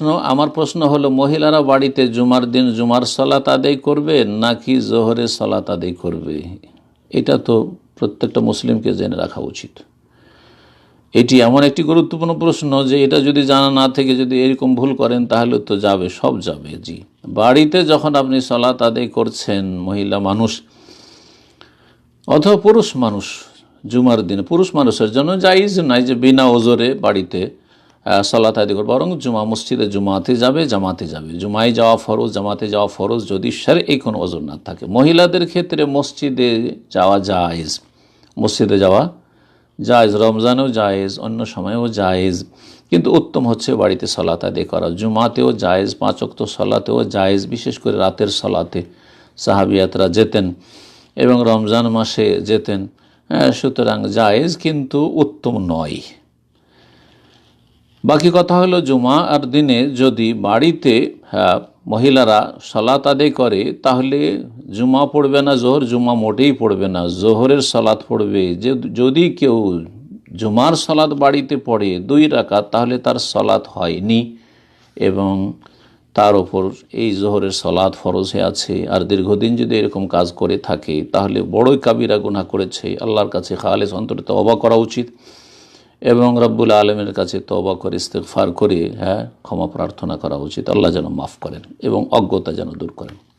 প্রশ্ন, আমার প্রশ্ন হলো, মহিলারা বাড়িতে জুমার দিন জুমার সলাত আদায় করবে নাকি জোহরের সলাত আদায় করবে? এটা তো প্রত্যেকটা মুসলিমকে জেনে রাখা উচিত। এটি এমন একটি গুরুত্বপূর্ণ প্রশ্ন যে এটা যদি জানা না থেকে যদি এরকম ভুল করেন, তাহলে তো যাবে, সব যাবে। জি, বাড়িতে যখন আপনি সলাত আদায় করছেন, মহিলা মানুষ অথবা পুরুষ মানুষ, জুমার দিনে, পুরুষ মানুষের জন্য জাইজ নাই যে বিনা ওজোরে বাড়িতে সলাত আদি করবে। বরং জুমা মসজিদে জুমাতে যাবে জামাতে যাবে। জুমায় যাওয়া ফরজ জামাতে যাওয়া ফরজ যদি স্যার এই কোনো ওজন না থাকে। মহিলাদের ক্ষেত্রে মসজিদে যাওয়া জায়েজ মসজিদে যাওয়া জায়েজ রমজানেও জায়েজ অন্য সময়েও জায়েজ। কিন্তু উত্তম হচ্ছে বাড়িতে সলাত আদায় করা। জুমাতেও জায়েজ পাঁচ অক্ত সলাতেও জায়েজ বিশেষ করে রাতের সলাতে সাহাবিয়াতরা যেতেন এবং রমজান মাসে যেতেন। হ্যাঁ, সুতরাং জায়েজ কিন্তু উত্তম নয়। বাকি কথা হলো জুমা আর দিনে যদি বাড়িতে মহিলারা সলাত আদায় করে, তাহলে জুমা পড়বে না জোহর, জুমা মোটেই পড়বে না। জোহরের সলাত পড়বে। যে, যদি কেউ জুমার সলাত বাড়িতে পড়ে দুই রাকাত, তাহলে তার সলাত হয়নি এবং তার ওপর এই জোহরের সলাদ ফরজ আছে। আর দীর্ঘদিন যদি এরকম কাজ করে থাকে, তাহলে বড়ই কাবিরা গুনাহ করেছে। আল্লাহর কাছে খালেস অন্তরে তওবা করা উচিত। এবং রব্বুল আলমের কাছে তবা করে ইস্তেকফার করে হ্যাঁ ক্ষমা প্রার্থনা করা উচিত। আল্লাহ যেন মাফ করেন এবং অজ্ঞতা যেন দূর করেন।